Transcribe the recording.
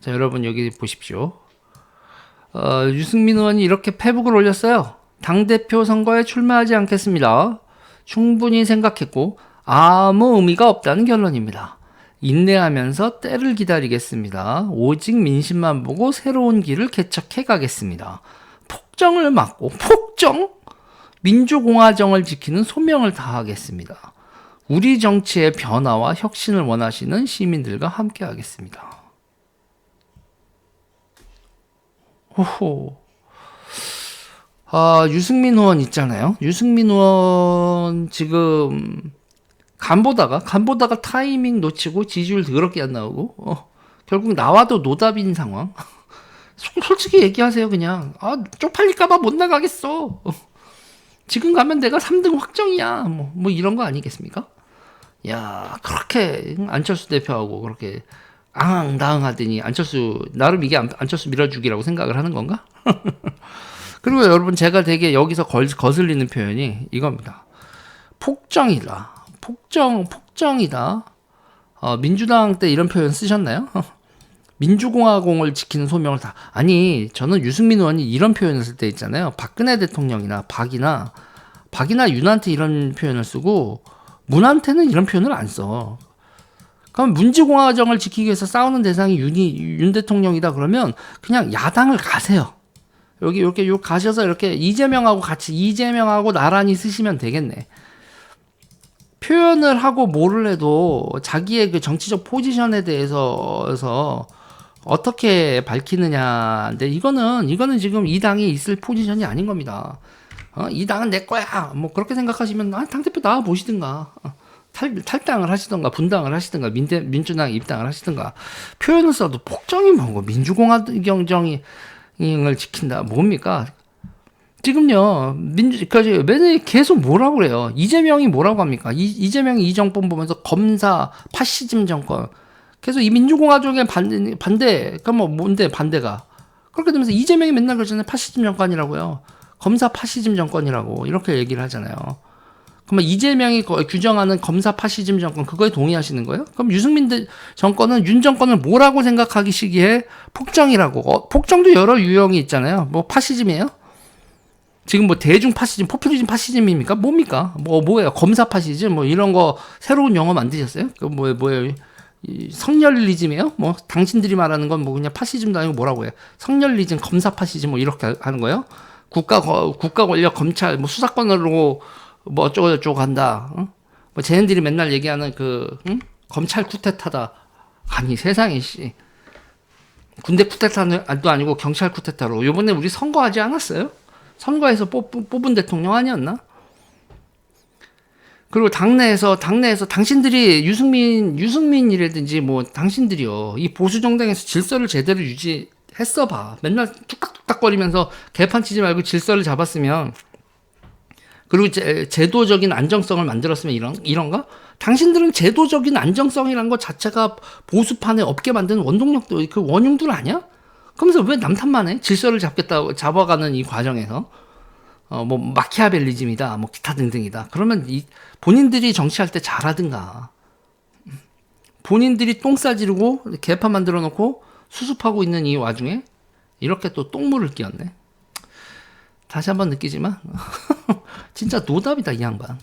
자, 여러분 여기 보십시오. 어, 유승민 의원이 이렇게 페북을 올렸어요. 당대표 선거에 출마하지 않겠습니다. 충분히 생각했고 아무 의미가 없다는 결론입니다. 인내하면서 때를 기다리겠습니다. 오직 민심만 보고 새로운 길을 개척해 가겠습니다. 폭정을 막고 폭정? 민주공화정을 지키는 소명을 다하겠습니다. 우리 정치의 변화와 혁신을 원하시는 시민들과 함께 하겠습니다. 호호. 아, 유승민 의원 있잖아요. 유승민 의원 지금 간 보다가 간 보다가 타이밍 놓치고 지지율 더럽게 안 나오고 어, 결국 나와도 노답인 상황. 솔- 솔직히 얘기하세요 그냥. 아, 쪽팔릴까봐 못 나가겠어. 어. 지금 가면 내가 3등 확정이야. 뭐, 뭐 이런 거 아니겠습니까? 야, 그렇게 안철수 대표하고 그렇게 앙앙다응 하더니 안철수 나름 이게 안- 안철수 밀어주기라고 생각을 하는 건가? 그리고 여러분 제가 되게 여기서 걸, 거슬리는 표현이 이겁니다. 폭정이다. 폭정 폭정이다. 어, 민주당 때 이런 표현 쓰셨나요? 민주공화공을 지키는 소명을 다 아니 저는 유승민 의원이 이런 표현을 쓸 때 있잖아요. 박근혜 대통령이나 박이나 박이나 윤한테 이런 표현을 쓰고 문한테는 이런 표현을 안 써. 그럼 문지공화정을 지키기 위해서 싸우는 대상이 윤이 윤 대통령이다 그러면 그냥 야당을 가세요. 여기 이렇게 요 가셔서 이렇게 이재명하고 같이 이재명하고 나란히 쓰시면 되겠네. 표현을 하고 뭐를 해도 자기의 그 정치적 포지션에 대해서 어떻게 밝히느냐인데 이거는 이거는 지금 이 당이 있을 포지션이 아닌 겁니다. 어, 이 당은 내 거야. 뭐 그렇게 생각하시면 아, 당 대표 나와 보시든가. 어, 탈, 탈당을 하시던가 분당을 하시든가 민대, 민주당 입당을 하시든가 표현을 써도 폭정이 뭐고 민주공화경정이 을 지킨다. 뭡니까? 지금요 민주 그 맨날 계속 뭐라고 그래요? 이재명이 뭐라고 합니까? 이, 이재명이 이 정권 보면서 검사 파시즘 정권. 계속 이 민주공화정에 반대 반대 그럼 뭐 뭔데 반대가? 그렇게 되면서 이재명이 맨날 그러잖아요. 파시즘 정권이라고요. 검사 파시즘 정권이라고 이렇게 얘기를 하잖아요 그러면 이재명이 거- 규정하는 검사 파시즘 정권 그거에 동의하시는 거예요? 그럼 유승민 대- 정권은 윤 정권을 뭐라고 생각하기 시기에 폭정이라고 어, 폭정도 여러 유형이 있잖아요. 뭐 파시즘이에요? 지금 뭐 대중 파시즘, 포퓰리즘 파시즘입니까? 뭡니까? 뭐 뭐예요? 검사 파시즘 뭐 이런 거 새로운 용어 만드셨어요? 그 뭐예요? 뭐예요? 이 성렬리즘이에요? 뭐 당신들이 말하는 건 뭐 그냥 파시즘도 아니고 뭐라고 해요? 성렬리즘, 검사 파시즘 뭐 이렇게 하는 거예요? 국가 거- 국가 권력 검찰 뭐 수사권으로 뭐 어쩌고 저쩌고 한다. 응? 뭐 쟤네들이 맨날 얘기하는 그 응? 검찰 쿠데타다. 아니 세상에 씨. 군대 쿠데타도 아니고 경찰 쿠데타로 요번에 우리 선거하지 않았어요? 선거에서 뽑, 뽑은 대통령 아니었나? 그리고 당내에서 당내에서 당신들이 유승민 유승민이라든지 뭐 당신들이요 이 보수 정당에서 질서를 제대로 유지했어 봐 맨날 뚝딱뚝딱거리면서 개판 치지 말고 질서를 잡았으면 그리고 제, 제도적인 안정성을 만들었으면 이런 이런가? 당신들은 제도적인 안정성이란 것 자체가 보수판에 없게 만드는 원동력도 그 원흉들 아니야? 그러면서 왜 남탓만 해? 질서를 잡겠다고 잡아가는 이 과정에서 어 뭐 마키아벨리즘이다, 뭐 기타 등등이다. 그러면 이 본인들이 정치할 때 잘하든가. 본인들이 똥 싸지르고 개판 만들어 놓고 수습하고 있는 이 와중에 이렇게 또 똥물을 끼얹네. 다시 한번 느끼지만 진짜 노답이다 이 양반.